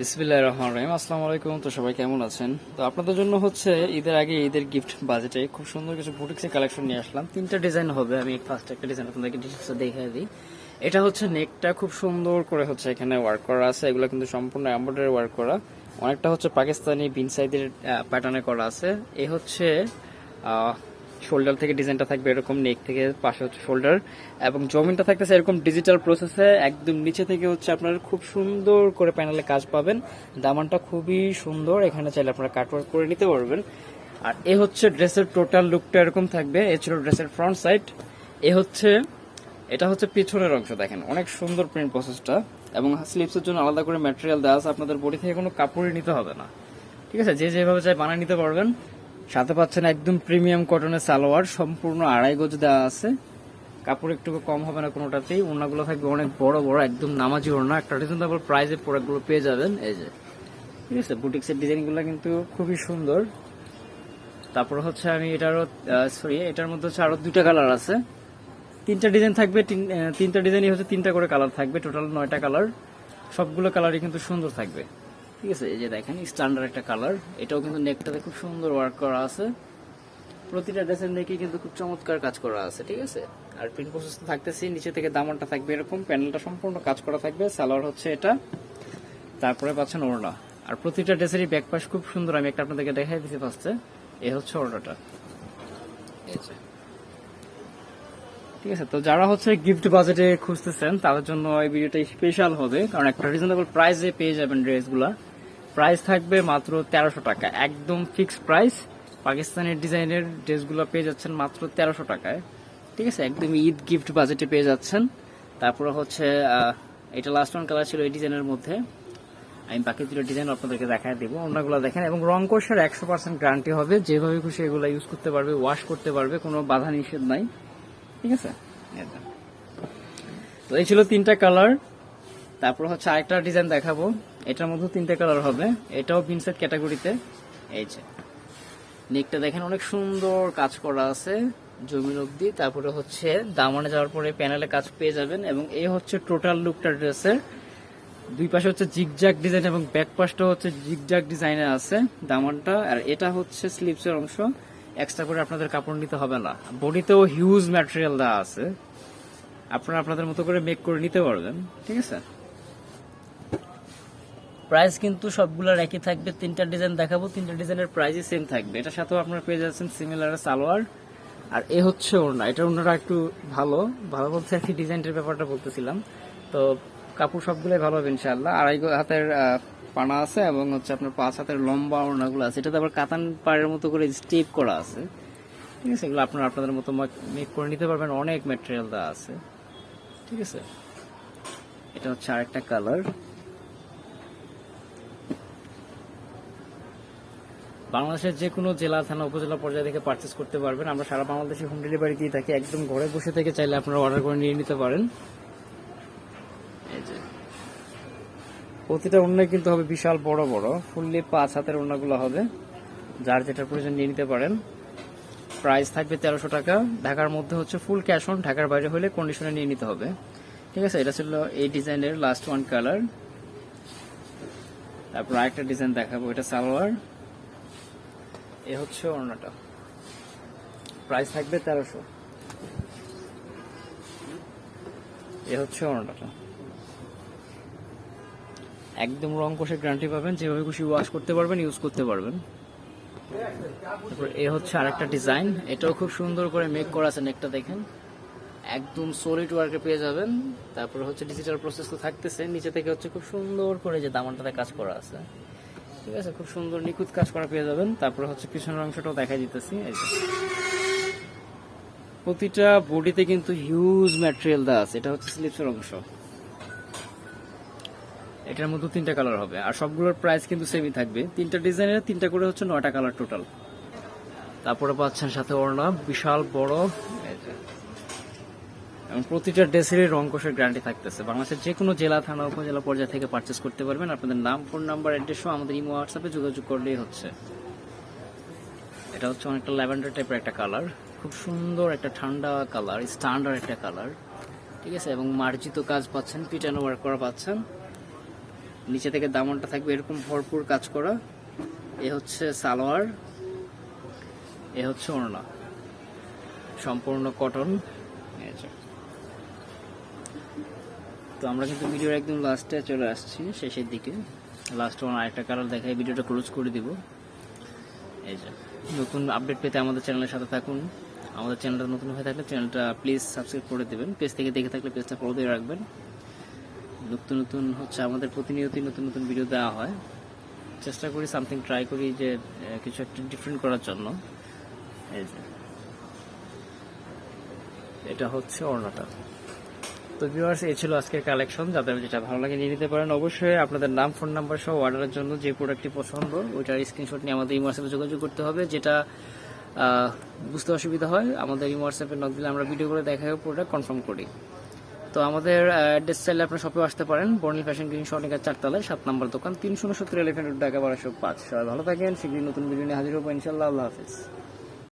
বিসমিল্লাহ রহমান রহিম। আসসালামু আলাইকুম। তো সবাই কেমন আছেন? তো আপনাদের জন্য হচ্ছে ঈদের আগে ঈদের গিফট বাজেটে খুব সুন্দর কিছু বুটিক্সের কালেকশন নিয়ে আসলাম। তিনটা ডিজাইন হবে। আমি ফার্স্ট একটা ডিজাইন আপনাদেরকে ডিটেলসে দেখিয়ে দিই। এটা হচ্ছে নেকটা খুব সুন্দর করে হচ্ছে এখানে ওয়ার্ক করা আছে। এগুলো কিন্তু সম্পূর্ণ এমব্রয়ডারি ওয়ার্ক করা। অনেকটা হচ্ছে পাকিস্তানি বিন সাইদের প্যাটার্নে করা আছে। এ হচ্ছে শোল্ডার থেকে ডিজাইনটা থাকবে এরকম নেক থেকে পাশে হচ্ছে শোল্ডার এবং জমিনটা থাকতেছে এরকম ডিজিটাল প্রসেসে একদম নিচে থেকে হচ্ছে আপনার খুব সুন্দর করে প্যানেলে কাজ পাবেন। দামানটা খুবই সুন্দর, এখানে চাইলে আপনারা কাটওয়ার্ক করে নিতে পারবেন। আর এ হচ্ছে ড্রেসের টোটাল লুকটা এরকম থাকবে, এ ছিল ড্রেসের ফ্রন্ট সাইড এ হচ্ছে, এটা হচ্ছে পিছনের অংশ দেখেন, অনেক সুন্দর প্রিন্ট প্রসেসটা এবং স্লিপসের জন্য আলাদা করে ম্যাটেরিয়াল দেওয়া আছে, আপনাদের বডি থেকে কোনো কাপড়ই নিতে হবে না। ঠিক আছে, যে যেভাবে চাই বানিয়ে নিতে পারবেন। সাথে পাচ্ছেন একদম প্রিমিয়াম কটনের সালোয়ার, সম্পূর্ণ আড়াই গজ দেওয়া আছে। কাপড় একটু কম হবে না কোনোটাতেই, ওড়নাগুলো থাকবে অনেক বড় বড়, একদম নামাজি ওড়না। একটা রিজনেবল প্রাইসে প্রোডাক্টগুলো পেয়ে যাবেন, এই যে। ঠিক আছে বুটিক্সের ডিজাইনগুলো কিন্তু খুবই সুন্দর। তারপর হচ্ছে আমি এটারও সরি এটার মধ্যে হচ্ছে আরও দুইটা কালার আছে। তিনটা ডিজাইন থাকবে তিনটা ডিজাইনই হচ্ছে তিনটা করে কালার থাকবে টোটাল নয়টা কালার সবগুলো কালারই কিন্তু সুন্দর থাকবে। ঠিক আছে, এই যে দেখেন স্ট্যান্ডার্ড একটা কালার এটাও কিন্তু নেকটাতে খুব সুন্দর ওয়ার্ক করা আছে। প্রতিটা ড্রেসের নেকে কিন্তু খুব চমৎকার কাজ করা আছে, ঠিক আছে? আর প্রিন্ট প্রসেস থাকতেছি, নিচে থেকে দামানটা থাকবে এরকম প্যানেলটা সম্পূর্ণ কাজ করা থাকবে সালোয়ার হচ্ছে এটা। তারপরে পাচ্ছেন ওড়না। আর প্রতিটা ড্রেসেরই ব্যাক পাশ খুব সুন্দর, আমি একটা আপনাদেরকে দেখাই দিতে ফার্স্টে এ হচ্ছে ওড়নাটা। এই ঠিক আছে, তো যারা হচ্ছে গিফট বাজেটে খুঁজতেছেন, তাদের জন্য এই ভিডিওটা স্পেশাল হবে। কারণ একটা রিজনেবল প্রাইসে পেয়ে যাবেন ড্রেসগুলা প্রাইস থাকবে মাত্র তেরোশো টাকা, একদম ফিক্সড প্রাইস পাকিস্তানের ডিজাইনের ড্রেসগুলো পেয়ে যাচ্ছেন মাত্র তেরোশো টাকায়। ঠিক আছে, একদম ঈদ গিফট বাজেটে পেয়ে যাচ্ছেন। তারপরে হচ্ছে এটা লাস্ট ওয়ান কালার ছিল এই ডিজাইনের মধ্যে। আমি বাকি দুটো ডিজাইন আপনাদেরকে দেখায় দেবো, অন্যগুলো দেখেন। এবং রং কোর্সের একশো পার্সেন্ট গ্যারান্টি হবে। যেভাবে খুশি এগুলো ইউজ করতে পারবে ওয়াশ করতে পারবে, কোনো বাধা নিষেধ নাই। ঠিক আছে। তো এই ছিল তিনটা কালার তারপর হচ্ছে আরেকটা ডিজাইন দেখাবো। এটার মধ্যে তিনটা কালার হবে। এটাও পিনসেট ক্যাটাগরিতে এই যে। নেকটা দেখেন, অনেক সুন্দর কাজ করা আছে জমির অবধি তারপরে হচ্ছে দামানে যাওয়ার পরে প্যানেলে কাজ পেয়ে যাবেন এবং এই হচ্ছে টোটাল লুকটা ড্রেসের দুই পাশে হচ্ছে জিগজাগ ডিজাইন এবং ব্যাক পাশটা হচ্ছে জিগজাগ ডিজাইনে আছে দামানটা। আর এটা হচ্ছে স্লিপসের অংশ। এক্সট্রা করে আপনাদের কাপড় নিতে হবে না। বডিতেও হিউজ ম্যাটেরিয়াল দেওয়া আছে। আপনারা আপনাদের মতো করে মেক করে নিতে পারবেন, ঠিক আছে? প্রাইস কিন্তু সবগুলোর একই থাকবে, তিনটা ডিজাইন দেখাবো, তিনটা ডিজাইনের প্রাইসই সেম থাকবে। এটার সাথেও আপনারা পেয়ে যাচ্ছেন সিমিলার সালোয়ার। আর এ হচ্ছে ওড়না, এটা ওড়নাটা একটু ভালো। ভালো বলতে আর কি ডিজাইনটার ব্যাপারটা বলতেছিলাম। তো কাপড় সবগুলোই ভালো হবে ইনশাল্লাহ আড়াই হাতের পানা আছে এবং হচ্ছে আপনার পাঁচ হাতের লম্বা ওড়নাগুলো আছে। এটাতে আবার কাতান পাড়ের মতো করে স্টেপ করা আছে। ঠিক আছে, এগুলো আপনারা আপনাদের মতো মেক করে নিতে পারবেন। অনেক ম্যাটেরিয়াল দেওয়া আছে। ঠিক আছে? এটা হচ্ছে আরেকটা কালার বাংলাদেশের যে কোনো জেলা, থানা, উপজেলা পর্যায়ে থেকে পারচেস করতে পারবেন। আমরা সারা বাংলাদেশে হোম ডেলিভারি দিয়ে থাকি। একদম ঘরে বসে থেকে চাইলে আপনারা অর্ডার করে নিয়ে নিতে পারেন। এই যে। প্রতিটা ওড়নায় কিন্তু হবে বিশাল বড় বড়। ফুললি পাঁচ হাতের ওড়নাগুলো হবে। যার যেটা প্রয়োজন নিয়ে নিতে পারেন। প্রাইস থাকবে তেরোশো টাকা। ঢাকার মধ্যে হচ্ছে ফুল ক্যাশ অন ঢাকার বাইরে হলে কন্ডিশনে নিয়ে নিতে হবে। ঠিক আছে? এটা ছিল এই ডিজাইনের লাস্ট ওয়ান কালার তারপর আরেকটা ডিজাইন দেখাবো। এটা সালোয়ার। এ হচ্ছে ওড়নাটা। প্রাইস থাকবে তেরোশো। এ হচ্ছে ওড়নাটা। একদম রং কষে গ্যারান্টি পাবেন। যেভাবে খুশি ওয়াশ করতে পারবেন ইউজ করতে পারবেন। তারপর এ হচ্ছে আরেকটা ডিজাইন এটাও খুব সুন্দর করে মেক করা আছে নেকটা দেখেন। একদম সলিড ওয়ার্কে পেয়ে যাবেন। তারপর হচ্ছে ডিজিটাল প্রসেস তো থাকতেছে। নিচে থেকে হচ্ছে খুব সুন্দর করে যে দামানটাতে কাজ করা আছে। ঠিক আছে, খুব সুন্দর নিখুঁত কাজ করা পেয়ে যাবেন। তারপরে হচ্ছে পিছনের অংশটাও দেখা দিতেছি। প্রতিটা বডিতে কিন্তু হিউজ ম্যাটেরিয়াল দেওয়া আছে। এটা হচ্ছে স্লিপসের অংশ। এটার মধ্যে তিনটা কালার হবে। আর সবগুলোর প্রাইস কিন্তু সেমই থাকবে। তিনটা ডিজাইনের তিনটা করে হচ্ছে নয়টা কালার টোটাল তারপরে পাচ্ছেন সাথে ওড়না, বিশাল, বড়। এবং প্রতিটা ড্রেসেরই রং কোষের গ্যারান্টি থাকতেছে। বাংলাদেশের যে কোনো জেলা, থানা, উপজেলা পর্যায়ে থেকে পারচেস করতে পারবেন। আপনাদের নাম ফোন নাম্বার অ্যাড্রেসও আমাদের ইমো হোয়াটসঅ্যাপে যোগাযোগ করলেই হচ্ছে। এটা হচ্ছে অনেকটা ল্যাভেন্ডার টাইপের একটা কালার খুব সুন্দর একটা ঠান্ডা কালার স্ট্যান্ডার্ড একটা কালার ঠিক আছে? এবং মার্জিত কাজ পাচ্ছেন পিটানো ওয়ার্ক করা পাচ্ছেন। নিচে থেকে দামনটা থাকবে এরকম ভরপুর কাজ করা। এ হচ্ছে সালোয়ার, এ হচ্ছে ওড়না। সম্পূর্ণ কটন। তো আমরা কিন্তু ভিডিওর একদম লাস্টে চলে আসছি, শেষের দিকে। লাস্টে আমার আরেকটা কালার দেখাই, ভিডিওটা ক্লোজ করে দিব। এই যে। নতুন আপডেট পেতে আমাদের চ্যানেলের সাথে থাকুন। আমাদের চ্যানেলটা নতুন হয়ে থাকলে চ্যানেলটা প্লিজ সাবস্ক্রাইব করে দেবেন। পেজ থেকে দেখে থাকলে পেজটা ফলো দিয়ে রাখবেন। নতুন নতুন হচ্ছে আমাদের প্রতিনিয়তই নতুন নতুন ভিডিও দেওয়া হয়। চেষ্টা করি সামথিং ট্রাই করি যে কিছু একটা ডিফারেন্ট করার জন্য। এটা হচ্ছে অর্ণাটা। তো ভিউয়ার্স এই ছিল আজকের কালেকশন যাদের যেটা ভালো লাগে নিয়ে নিতে পারেন, অবশ্যই আপনাদের নাম ফোন নাম্বার সহ অর্ডারের জন্য যে প্রোডাক্টটি পছন্দ, ওইটার স্ক্রিনশট নিয়ে আমাদের ইমো যোগাযোগ করতে হবে, যেটা বুঝতে অসুবিধা হয়। আমাদের ইমো হোয়াটসঅ্যাপে নক দিলে আমরা ভিডিও করে দেখা প্রোডাক্ট কনফার্ম করি। তো আমাদের অ্যাড্রেস চাইলে আপনার শপে আসতে পারেন। বর্ণিল ফ্যাশন গ্রিন চার চারতলায়, সাত নম্বর দোকান তিনশো উনসত্তর এলিফেন্ট ঢাকা বারোশো পাঁচ। সবাই ভালো থাকেন শীঘ্রই নতুন ভিডিও নিয়ে হাজির হব, ইনশাল্লাহ। আল্লাহ হাফিজ।